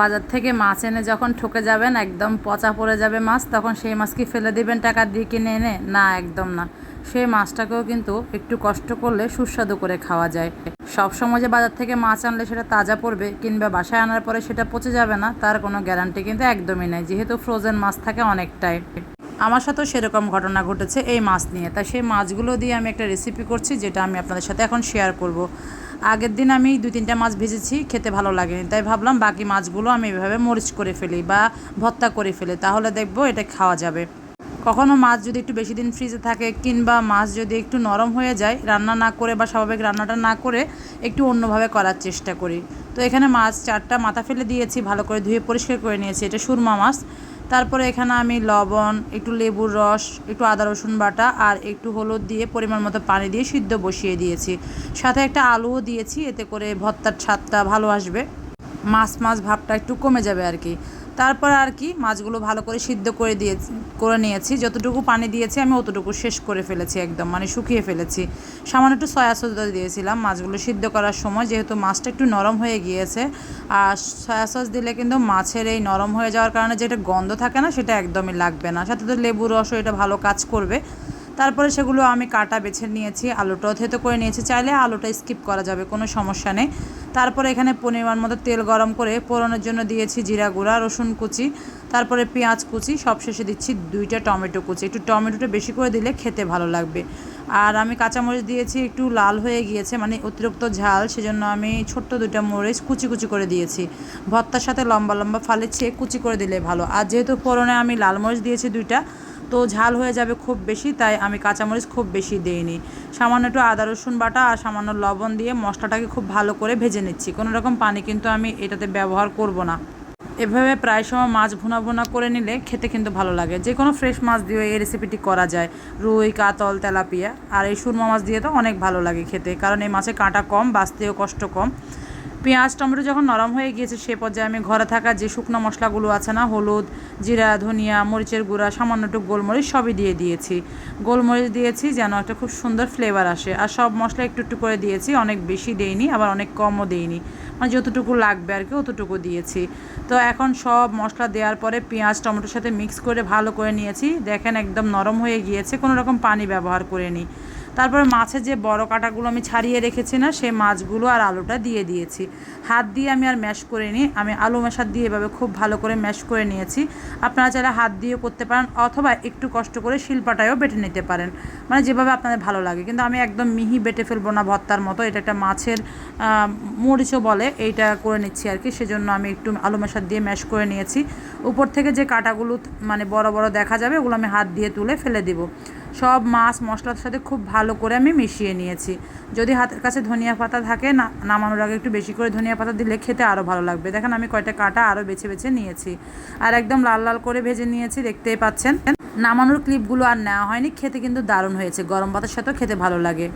বাজার থেকে মাছ এনে যখন ঠকে যাবেন, একদম পচা পড়ে যাবে মাছ, তখন সেই মাছ কি ফেলে দিবেন টাকা দিয়ে কিনে এনে? না, একদম না। সেই মাছটাকেও কিন্তু একটু কষ্ট করলে সুস্বাদু করে খাওয়া যায়। সব সময় যে বাজার থেকে মাছ আনলে সেটা তাজা পড়বে, কিংবা বাসায় আনার পরে সেটা পচে যাবে না, তার কোনো গ্যারান্টি কিন্তু একদমই নাই, যেহেতু ফ্রোজেন মাছ থাকে অনেকটাই। আমার সাথেও সেরকম ঘটনা ঘটেছে এই মাছ নিয়ে। তাই সেই মাছগুলো দিয়ে আমি একটা রেসিপি করছি, যেটা আমি আপনাদের সাথে এখন শেয়ার করব। আগের দিন আমি দুই, তিনটা মাছ ভেজেছি, খেতে ভালো লাগেনি তাই ভাবলাম বাকি মাছগুলো আমি এভাবে মরিচ করে ফেলি বা ভর্তা করে ফেলি, তাহলে দেখব এটা খাওয়া যাবে। কখনো মাছ যদি একটু বেশি দিন ফ্রিজে থাকে কিংবা মাছ যদি একটু নরম হয়ে যায়, রান্না না করে বা স্বাভাবিক রান্নাটা না করে একটু অন্যভাবে করার চেষ্টা করি। তো এখানে মাছ চারটা মাথা ফেলে দিয়েছি, ভালো করে ধুয়ে পরিষ্কার করে নিয়েছি। এটা সুরমা মাছ। তারপরে এখানে আমি লবণ, একটু লেবুর রস, একটু আদা, রসুন বাটা আর একটু হলুদ দিয়ে পরিমাণ মতো পানি দিয়ে সিদ্ধ বসিয়ে দিয়েছি। সাথে একটা আলুও দিয়েছি, এতে করে ভর্তার স্বাদটা ভালো আসবে। মাছ মাছ ভাবটা একটু কমে যাবে আর কি। তারপর আর কি মাছগুলো ভালো করে সিদ্ধ করে দিয়েছি, করে নিয়েছি। যতটুকু পানি দিয়েছি আমি অতটুকু শেষ করে ফেলেছি একদম মানে শুকিয়ে ফেলেছি। সামান্য একটু সয়া সস দিয়েছিলাম মাছগুলো সিদ্ধ করার সময়, যেহেতু মাছটা একটু নরম হয়ে গিয়েছে। আর সয়া সস দিলে কিন্তু মাছের এই নরম হয়ে যাওয়ার কারণে যেটা গন্ধ থাকে না, সেটা একদমই লাগবে না। সাথে তো লেবু রসও এটা ভালো কাজ করবে। তারপরে সেগুলো আমি কাটা বেছে নিয়েছি, আলুটাও থেতো করে নিয়েছি। চাইলে আলুটা স্কিপ করা যাবে, কোনো সমস্যা নেই। তারপরে এখানে পরিমাণ মতো তেল গরম করে পোড়ানোর জন্য দিয়েছি জিরা গুঁড়া, রসুন কুচি, তারপরে পেঁয়াজ কুচি, সবশেষে দিচ্ছি দুইটা টমেটো কুচি। একটু টমেটোটা বেশি করে দিলে খেতে ভালো লাগবে। আর আমি কাঁচামরিচ দিয়েছি, একটু লাল হয়ে গিয়েছে মানে অতিরিক্ত ঝাল, সেজন্য আমি ছোট্ট দুইটা মরিচ কুচি কুচি করে দিয়েছি। ভর্তার সাথে লম্বা লম্বা ফালেছে কুচি করে দিলে ভালো। আর যেহেতু ফোড়নে আমি লাল মরিচ দিয়েছি দুইটা তো ঝাল হয়ে যাবে খুব বেশি, তাই আমি কাঁচামরিচ খুব বেশি দিইনি। সামান্য একটু আদা, রসুন বাটা আর সামান্য লবণ দিয়ে মশলাটাকে খুব ভালো করে ভেজে নিচ্ছি। কোনো রকম পানি কিন্তু আমি এটাতে ব্যবহার করব না। এভাবে প্রায় সময় মাছ ভুনা ভুনা করে নিলে খেতে কিন্তু ভালো লাগে। যে কোনো ফ্রেশ মাছ দিয়ে এই রেসিপিটি করা যায়। রুই, কাতল, তেলাপিয়া, আর এই সুরমা মাছ দিয়ে তো অনেক ভালো লাগে খেতে, কারণ এই মাছে কাঁটা কম, বাঁচতেও কষ্ট কম। পেঁয়াজ, টমেটো যখন নরম হয়ে গিয়েছে সে পর্যায়ে আমি ঘরে থাকা যে শুকনো মশলাগুলো আছে না, হলুদ, জিরা, ধনিয়া, মরিচের গুঁড়া, সামান্য একটু গোলমরিচ সবই দিয়ে দিয়েছি। গোলমরিচ দিয়েছি যেন একটা খুব সুন্দর ফ্লেভার আসে। আর সব মশলা একটু একটু করে দিয়েছি, অনেক বেশি দেইনি, আবার অনেক কমও দেইনি। মানে যতটুকু লাগবে আর কি, অতটুকু দিয়েছি। তো এখন সব মশলা দেওয়ার পরে পেঁয়াজ, টমেটোর সাথে মিক্স করে ভালো করে নিয়েছি। দেখেন একদম নরম হয়ে গিয়েছে, কোনো রকম পানি ব্যবহার করে নিই তারপরে মাছের যে বড় কাটাগুলো আমি ছাড়িয়ে রেখেছি না, সেই মাছগুলো আর আলুটা দিয়ে দিয়েছি। হাত দিয়ে আমি আর ম্যাশ করে নিই। আমি আলু মেশার দিয়ে এভাবে খুব ভালো করে ম্যাশ করে নিয়েছি। আপনারা চাইলে হাত দিয়েও করতে পারেন, অথবা একটু কষ্ট করে শিল্পাটায়ও বেটে নিতে পারেন। মানে যেভাবে আপনাদের ভালো লাগে। কিন্তু আমি একদম মিহি বেটে ফেলব না ভর্তার মতো। এটা একটা মাছের মরিচও বলে, এইটা করে নিচ্ছি আর কি। সেজন্য আমি একটু আলু মেশার দিয়ে ম্যাশ করে নিয়েছি। উপর থেকে যে কাটাগুলো মানে বড় বড় দেখা যাবে, ওগুলো আমি হাত দিয়ে তুলে ফেলে দিব। সব মাছ, মশলার সাথে খুব ভালো করে আমি মিশিয়ে নিয়েছি। যদি হাতের কাছে ধনিয়া পাতা থাকে না, নামানোর আগে একটু বেশি করে ধনিয়া পাতা দিলে খেতে আরও ভালো লাগবে। দেখেন আমি কয়টা কাটা আরও বেছে বেছে নিয়েছি। আর একদম লাল লাল করে ভেজে নিয়েছি, দেখতেই পাচ্ছেন। নামানোর ক্লিপগুলো আর নেওয়া হয়নি, খেতে কিন্তু দারুণ হয়েছে। গরম ভাতের সাথেও খেতে ভালো লাগে।